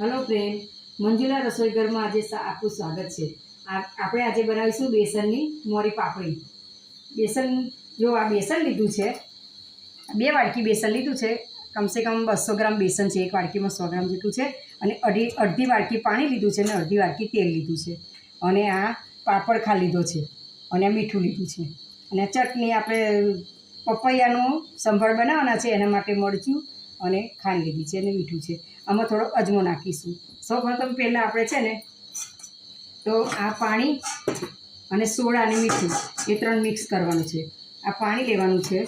Hello friend, Manjula રસોઈ ઘરમાં આજે આપનું સ્વાગત છે. આપણે આજે બનાવીશું બેસનની મોરી પાપડી. બેસન જો આ બેસન લીધું છે, બે વાડકી બેસન લીધું છે, કમસે કમ બસો ગ્રામ બેસન છે, એક વાડકીમાં સો ગ્રામ જેટલું છે, અને અઢી અડધી વાડકી પાણી લીધું છે અને અડધી વાડકી તેલ લીધું છે. અને આ પાપડ ખા લીધો છે અને મીઠું લીધું છે. અને ચટણી આપણે પપૈયાનું સંભાળ બનાવવાના છે, એના માટે મરચું અને ખાંડ લીધી છે અને મીઠું છે. આમાં થોડો અજમો નાખીશું. સૌ પ્રથમ પહેલાં આપણે છે ને, તો આ પાણી અને સોડા અને મીઠું એ ત્રણ મિક્સ કરવાનું છે. આ પાણી લેવાનું છે.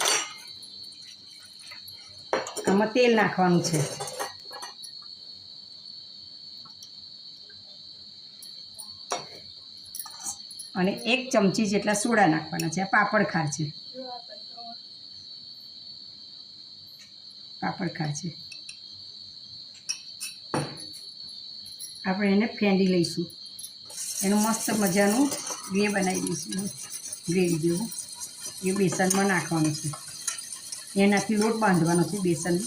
આમાં તેલ નાખવાનું છે. અને એક ચમચી જેટલા સોડા નાખવાના છે. આ પાપડ ખાર છે. પાપડ ખાર છે. આપણે એને ફેંડી લઈશું. એનું મસ્ત મજાનું ગ્રે બનાવી દઈશું. ગ્રેવી જેવું. એ બેસનમાં નાખવાનું છે. એનાથી લોટ બાંધવાનો છે બેસન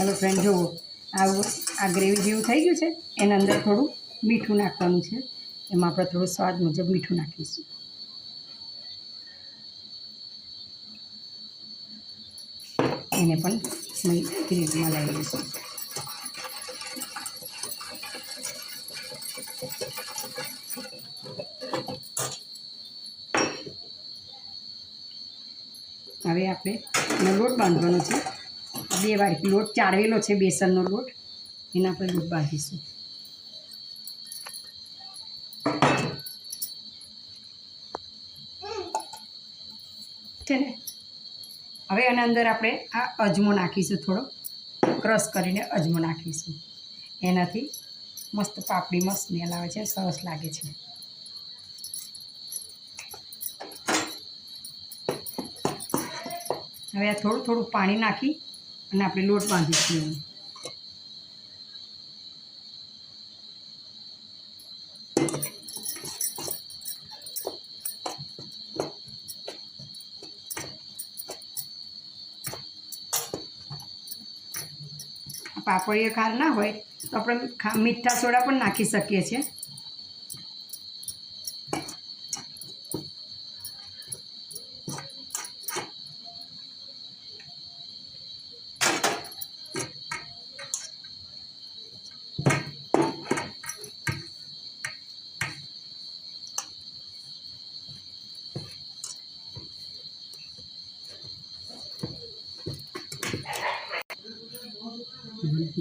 હેલો ફ્રેન્ડ જુઓ. આવું આ ગ્રેવી જેવું થઈ ગયું છે. એના અંદર થોડું મીઠું નાખવાનું છે. એમાં આપણે થોડું સ્વાદ મુજબ મીઠું નાખીશું. એને પણ ગ્રેવીમાં લઈ લઈશું. હવે આપણે લોટ બાંધવાનો છે. બે વાર લોટ ચાળવેલો છે બેસનનો લોટ. એના આપણે લોટ બાંધીશું. છે ને? હવે એના અંદર આપણે આ અજમો નાખીશું થોડો. ક્રશ કરીને અજમો નાખીશું. એનાથી મસ્ત પાપડીમાં સ્મેલ આવે છે, સરસ લાગે છે. હવે આ થોડું થોડું પાણી નાખી અને આપણે લોટ બાંધીશું. એનો. પાપડીઓ ખાર ના હોય તો આપણે મીઠા સોડા પણ નાખી શકીએ છીએ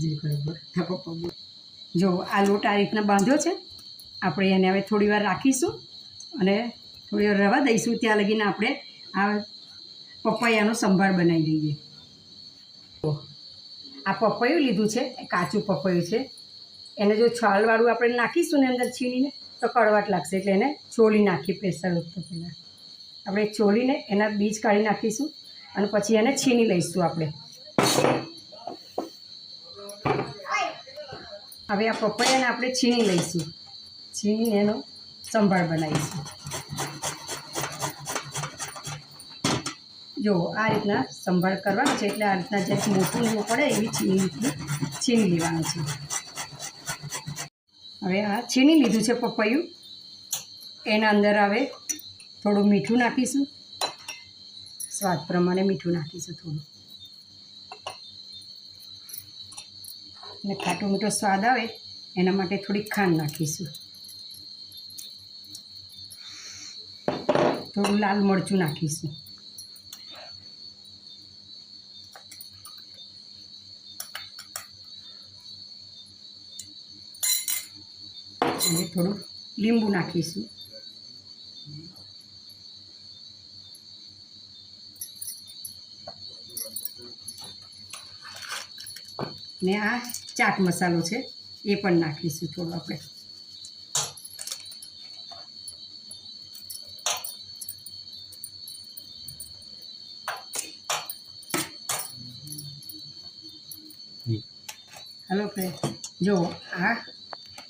જે બરાબર. જો, આ લોટ આ રીતના બાંધ્યો છે. આપણે એને હવે થોડી વાર રાખીશું અને થોડી વાર રવા દઈશું. ત્યાં લગીને આપણે આ પપૈયાનો સંભાર બનાવી દઈએ. આ પપૈયું લીધું છે કાચું પપૈયું છે. એને જો છાલવાળું આપણે નાખીશું ને અંદર છીણીને, તો કડવાટ લાગશે. એટલે એને છોલી નાખી પ્રેશર ઉઠતો પહેલાં આપણે છોલીને એના બીજ કાઢી નાખીશું અને પછી એને છીણી લઈશું આપણે. હવે આ પપૈયાને આપણે છીણી લઈશું. છીણીને એનો સંભાળ બનાવીશું. જો, આ રીતના સંભાળ કરવાનો છે, એટલે આ રીતના જે મોટું લેવું પડે એવી છીણી છીણી લેવાનું છે. હવે આ છીણી લીધું છે પપૈયું. એના અંદર હવે થોડું મીઠું નાખીશું. સ્વાદ પ્રમાણે મીઠું નાખીશું થોડું. અને ખાટો મીઠો સ્વાદ આવે, એના માટે થોડીક ખાંડ નાખીશું. થોડું લાલ મરચું નાખીશું. અને થોડું લીંબુ નાખીશું. ને આ ચાટ મસાલો છે, એ પણ નાખીશું થોડો આપણે. હલો ફ્રેન્ડ જો આ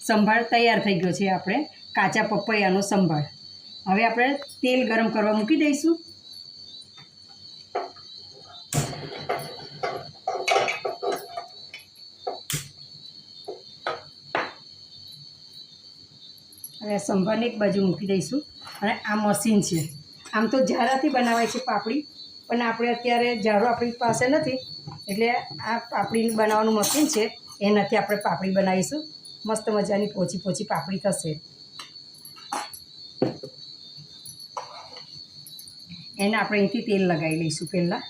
સંભાળ તૈયાર થઈ ગયો છે આપણે, કાચા પપૈયાનો સંભાળ હવે આપણે તેલ ગરમ કરવા મૂકી દઈશું. હવે સંભારને એક બાજુ મૂકી દઈશું. અને આ મશીન છે. આમ તો જારાથી બનાવાય છે પાપડી, પણ આપણે અત્યારે જારો આપણી પાસે નથી. એટલે આ પાપડી બનાવવાનું મશીન છે. એનાથી આપણે પાપડી બનાવીશું. મસ્ત મજાની પોચી પોચી પાપડી થશે. એને આપણે અહીંથી તેલ લગાવી લઈશું પહેલાં.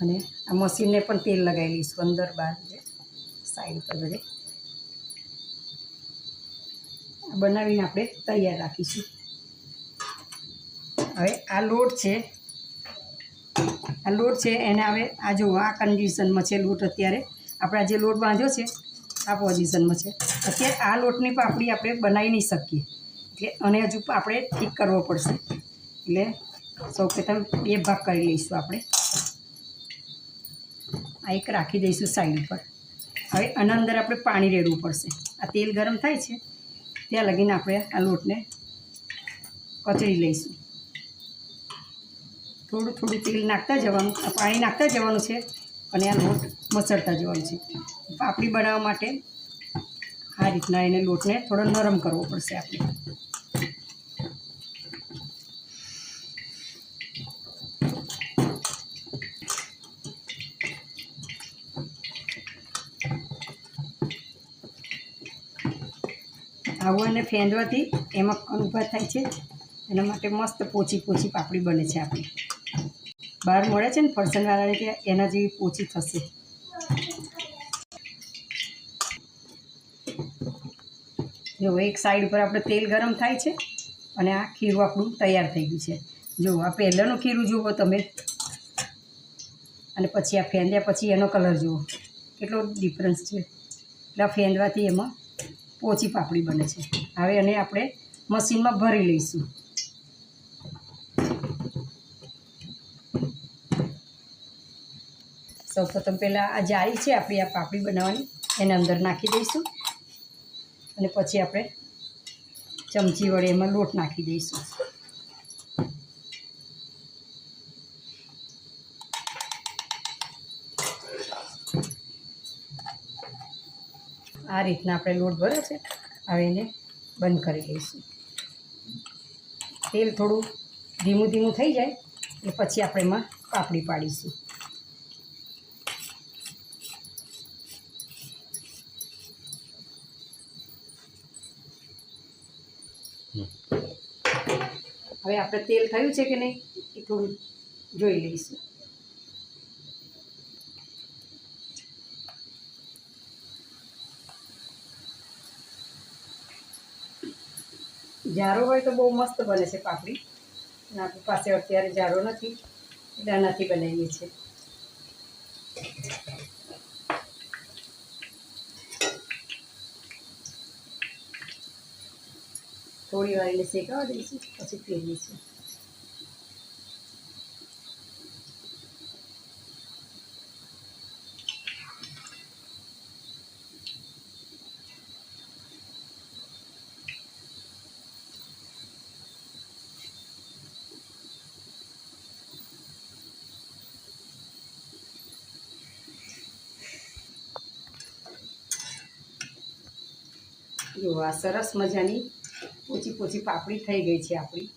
અને આ મશીનને પણ તેલ લગાવી લઈશું અંદર બહાર. સાઈડ પર બધે આ બનાવીને આપણે તૈયાર રાખીશું. હવે આ લોટ છે. આ લોટ છે, એને હવે આ જો આ કન્ડિશનમાં છે લોટ અત્યારે. આપણે જે લોટ બાંધ્યો છે, આ પોઝિશનમાં છે. અત્યારે આ લોટની પાપડી આપણે બનાવી નહીં શકીએ. એટલે અને હજુ આપણે ઠીક કરવો પડશે. એટલે સૌ પ્રથમ બે ભાગ કરી લઈશું આપણે. આ એક રાખી દઈશું સાઈડ ઉપર. હવે આના અંદર આપણે પાણી રેડવું પડશે. આ તેલ ગરમ થાય છે. ત્યાં લગીને આપણે આ લોટને કચડી લઈશું. થોડું થોડું તેલ નાખતા જવાનું પાણી નાખતા જવાનું છે અને આ લોટ મસળતા જવાનું છે. પાપડી બનાવવા માટે આ રીતના એને લોટને થોડો નરમ કરવો પડશે આપણે. આવું અને ફેંદવાથી એમાં ઊભા થાય છે. એના માટે મસ્ત પોચી પોચી પાપડી બને છે આપણી. બહાર મળે છે ને ફરસનવાળાને ત્યાં એના જેવી પોચી થશે. જો એક સાઈડ પર આપણે તેલ ગરમ થાય છે અને આ ખીરું આપણું તૈયાર થઈ ગયું છે. જો આ પહેલાંનું ખીરું જુઓ તમે. અને પછી આ ફેંદ્યા પછી એનો કલર જુઓ. કેટલો ડિફરન્સ છે. એટલે આ ફેંદવાથી એમાં પોચી પાપડી બને છે. હવે એને આપણે મશીનમાં ભરી લઈશું. સૌ પ્રથમ પહેલાં આ જાળી છે, આપણી આ પાપડી બનાવવાની, એને અંદર નાખી દઈશું. અને પછી આપણે ચમચી વડે એમાં લોટ નાખી દઈશું. આ રીતના આપણે લોટ ભરે છે. હવે એને બંધ કરી દઈશું. તેલ થોડું ધીમું ધીમું થઈ જાય એ પછી આપણે એમાં પાપડી પાડીશું. હવે આપણે તેલ થયું છે કે નહીં એ થોડું જોઈ લઈશું. જારો હોય તો બહુ મસ્ત બને છે પાપડી. અને આપણી પાસે અત્યારે જારો નથી, એટલે આનાથી બનાવીએ છીએ. થોડી વાર એને શેકાવા દઈશું, પછી ફેરવીશું. જો આ સરસ મજાની પોચી પોચી પાપડી થઈ ગઈ છે આપણી.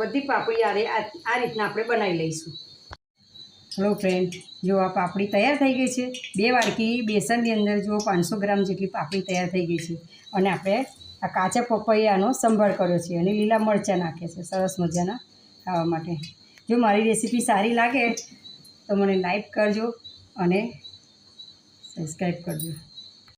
બધી પાપડી આ આ રીતના આપણે બનાવી લઈશું. હલો ફ્રેન્ડ જો આ પાપડી તૈયાર થઈ ગઈ છે, બે વાડકી બેસનની અંદર જો પાંચસો ગ્રામ જેટલી પાપડી તૈયાર થઈ ગઈ છે. અને આપણે આ કાચા પપૈયાનો સંભાળ કર્યો છે અને લીલા મરચાં નાખે છે, સરસ મજાના ખાવા માટે. જો મારી રેસીપી સારી લાગે તો મને લાઈક કરજો અને સબસ્ક્રાઈબ કરજો.